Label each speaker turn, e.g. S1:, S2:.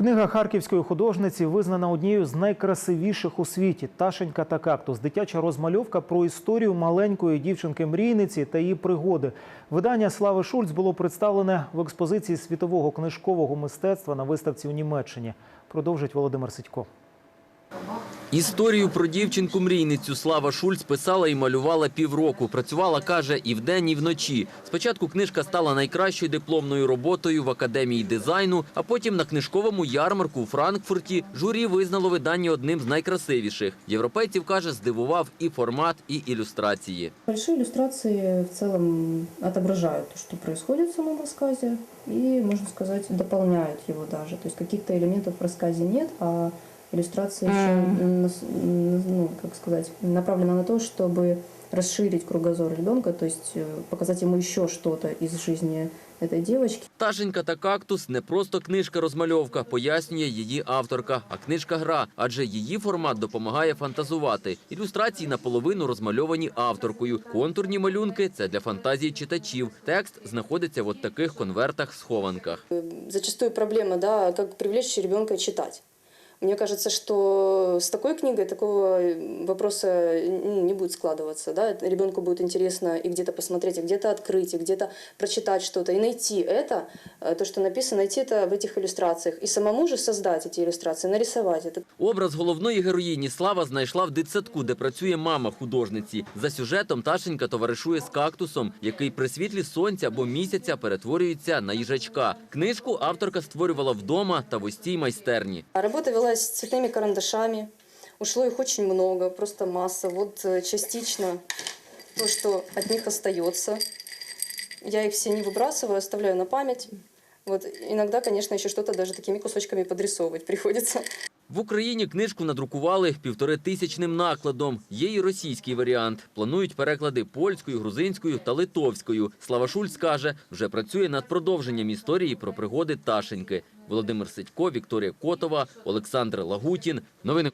S1: Книга харківської художниці визнана однією з найкрасивіших у світі Ташенька та кактус. Дитяча розмальовка про історію маленької дівчинки-мрійниці та її пригоди. Видання Слави Шульц було представлене в експозиції світового книжкового мистецтва на виставці у Німеччині. Продовжить Володимир Сидько.
S2: Історію про дівчинку-мрійницю Слава Шульц писала і малювала півроку. Працювала, каже, і вдень, і вночі. Спочатку книжка стала найкращою дипломною роботою в Академії дизайну, а потім на книжковому ярмарку у Франкфурті журі визнало видання одним з найкрасивіших. Європейців, каже, здивував і формат, і ілюстрації.
S3: Большие иллюстрации в целом отображают то, что происходит в самом рассказе, и, можно сказать, дополняют его даже. То есть каких-то элементов в рассказе нет, а иллюстрация еще, нас- ну, как сказать, направлена на то, чтобы расширить кругозор ребенка, то есть э, показать ему еще что-то из жизни этой девочки.
S2: Ташенька та кактус не просто книжка-розмальовка, пояснює її авторка, а книжка-гра, адже її формат допомагає фантазувати. Ілюстрації наполовину розмальовані авторкою. Контурні малюнки це для фантазії читачів. Текст знаходиться в от таких конвертах-схованках.
S3: Зачастую проблема, да, как привлечь ребенка читать. Мне кажется, что с такой книгой такого вопроса ну, не будет складываться. Да? Ребенку будет интересно и где-то посмотреть, и где-то открыть, и где-то прочитать что-то, и найти это, э, то, что написано, найти это в этих иллюстрациях. И самому же создать эти иллюстрации, нарисовать это.
S2: Образ головної героїні Слава знайшла в дитсадку, де працює мама художниці. За сюжетом Ташенька товаришує з кактусом, який при світлі сонця або місяця перетворюється на їжачка. Книжку авторка створювала вдома та в ось цій майстерні.
S3: А Работа велась с цветными карандашами. Ушло их очень много, просто масса. Вот э, частично то, что от них остается. Я их все не выбрасываю, оставляю на память. Вот иногда, конечно, еще что-то даже такими кусочками подрисовывать приходится.
S2: В Україні книжку надрукували півторитисячним накладом. Є і російський варіант. Планують переклади польською, грузинською та литовською. Слава Шульц каже, вже працює над продовженням історії про пригоди Ташеньки. Володимир Сидько, Вікторія Котова, Олександр Лагутін. Новини